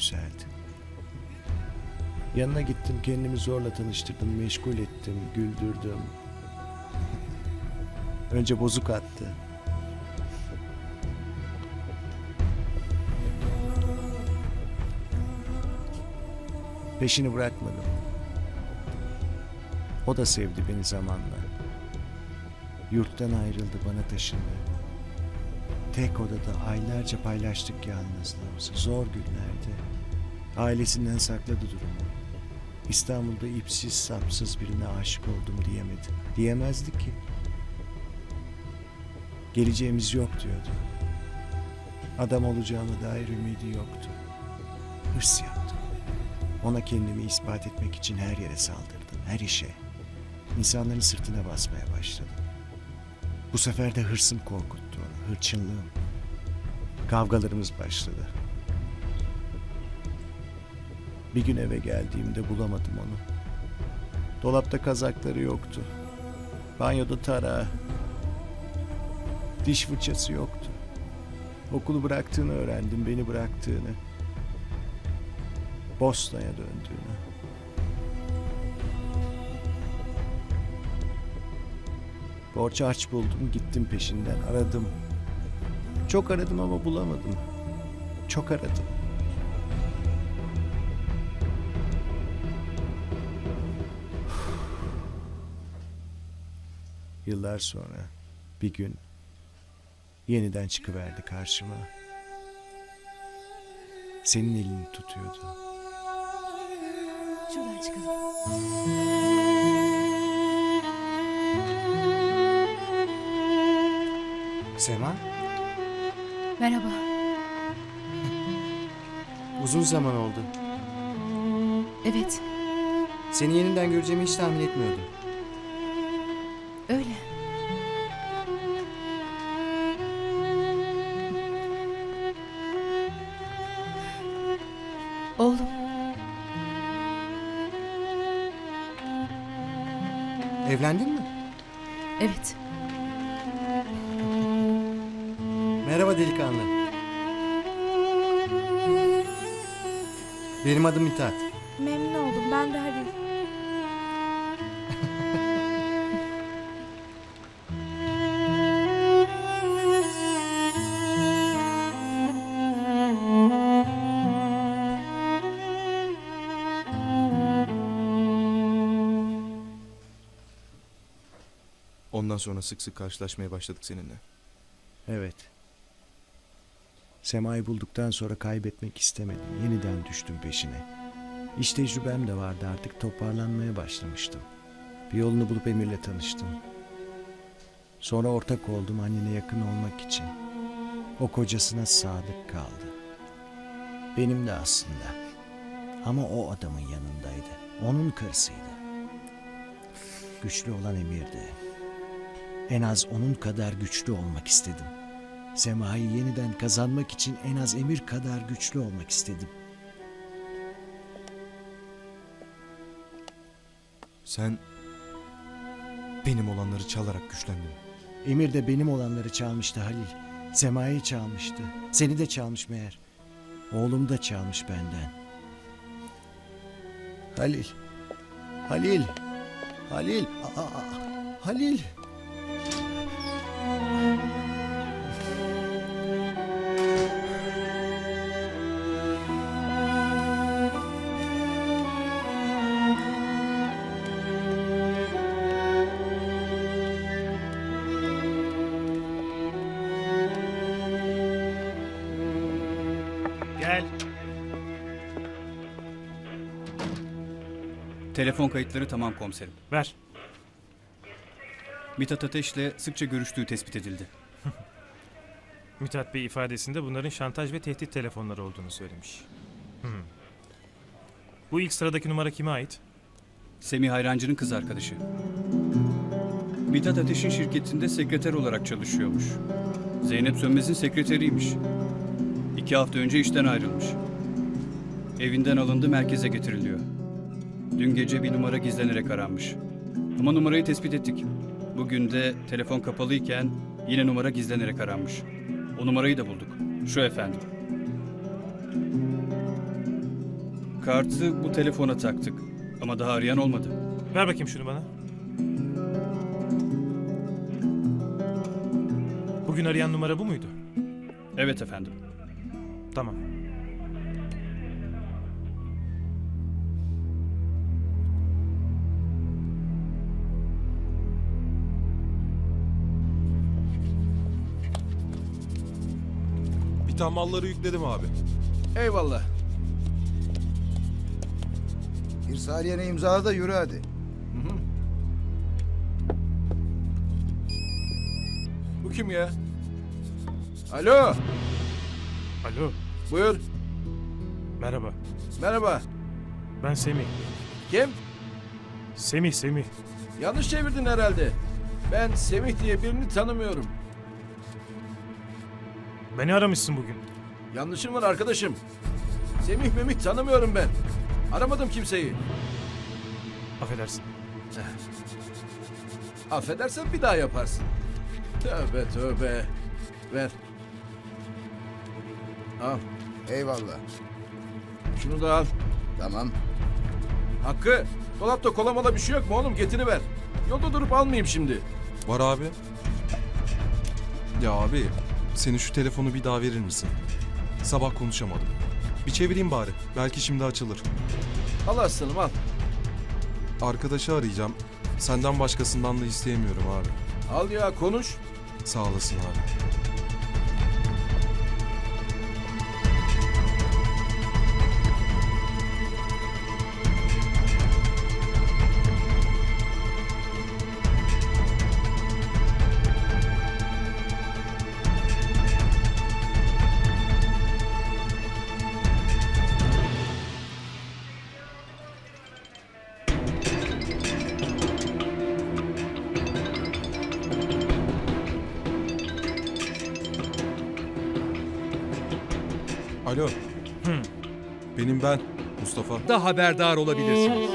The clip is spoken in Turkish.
güzeldi. Yanına gittim, kendimi zorla tanıştırdım, meşgul ettim, güldürdüm. Önce bozuk attı. Peşini bırakmadım. O da sevdi beni zamanla. Yurttan ayrıldı, bana taşındı. Tek odada aylarca paylaştık yalnızlığımızı. Zor günlerdi. Ailesinden sakladı durumu. İstanbul'da ipsiz sapsız birine aşık oldum diyemedi. Diyemezdi ki. Geleceğimiz yok diyordu. Adam olacağıma dair ümidi yoktu. Hırs yaptım. Ona kendimi ispat etmek için her yere saldırdım, her işe. İnsanların sırtına basmaya başladım. Bu sefer de hırsım korkuttu hırçınlığım. Kavgalarımız başladı. Bir gün eve geldiğimde bulamadım onu. Dolapta kazakları yoktu. Banyoda tarağı. Diş fırçası yoktu. Okulu bıraktığını öğrendim, beni bıraktığını. Bosna'ya döndüğünü. Borç harç buldum, gittim peşinden, aradım. Çok aradım ama bulamadım. Çok aradım. Yıllar sonra bir gün yeniden çıkıverdi karşıma. Senin elini tutuyordu. Şuradan çıkalım. Sema, Merhaba. uzun zaman oldu. Evet, Seni yeniden göreceğimi hiç tahmin etmiyordum. öyle. Oğlum, Evlendin mi? evet. Merhaba delikanlı. Benim adım Mithat. Memnun oldum. Ben de Halil. Ondan sonra sık sık karşılaşmaya başladık seninle. Evet. Sema'yı bulduktan sonra kaybetmek istemedim. Yeniden düştüm peşine. İş tecrübem de vardı artık toparlanmaya başlamıştım. Bir yolunu bulup Emir'le tanıştım. Sonra ortak oldum annene yakın olmak için. O kocasına sadık kaldı. Benim de aslında. Ama o adamın yanındaydı. Onun karısıydı. Güçlü olan Emir'di. En az onun kadar güçlü olmak istedim. Sema'yı yeniden kazanmak için en az Emir kadar güçlü olmak istedim. Sen benim olanları çalarak güçlendin. Emir de benim olanları çalmıştı Halil. Sema'yı çalmıştı. Seni de çalmış meğer. Oğlum da çalmış benden. Halil. Halil. Halil. Aa, Halil. Gel. Telefon kayıtları tamam komiserim. Ver. Mithat Ateş'le sıkça görüştüğü tespit edildi. Mithat Bey ifadesinde bunların şantaj ve tehdit telefonları olduğunu söylemiş. Hmm. Bu ilk sıradaki numara kime ait? Semih Hayrancı'nın kız arkadaşı. Mithat Ateş'in şirketinde sekreter olarak çalışıyormuş. Zeynep Sönmez'in sekreteriymiş. İki hafta önce işten ayrılmış. Evinden alındı merkeze getiriliyor. Dün gece bir numara gizlenerek aranmış. Ama numarayı tespit ettik. Bugün de telefon kapalıyken yine numara gizlenerek aranmış. O numarayı da bulduk. Şu efendim. Kartı bu telefona taktık. Ama daha arayan olmadı. Ver bakayım şunu bana. Bugün arayan numara bu muydu? Evet efendim. Tamam. Biten malları yükledim abi. Eyvallah. İrsaliye'ne imzala da yürü hadi. Bu kim ya? Alo, Alo. Buyur. Merhaba. Merhaba. Ben Semih. Kim? Semih, Semih. Yanlış çevirdin herhalde. Ben Semih diye birini tanımıyorum. Beni aramışsın bugün. Yanlışım var arkadaşım. Semih Memih tanımıyorum ben. Aramadım kimseyi. Affedersin. Affedersen bir daha yaparsın. Tövbe tövbe. Ver. Al. Eyvallah. Şunu da al. Tamam. Hakkı. Dolapta kola mola bir şey yok mu oğlum? Getiriver. Yolda durup almayayım şimdi. Var abi. Ya abi, senin şu telefonu bir daha verir misin? Sabah konuşamadım. Bir çevireyim bari. Belki şimdi açılır. Al aslanım al. Arkadaşı arayacağım. Senden başkasından da isteyemiyorum abi. Al ya konuş. Sağ olasın abi. Alo. Benim ben, Mustafa. da haberdar olabilirsiniz.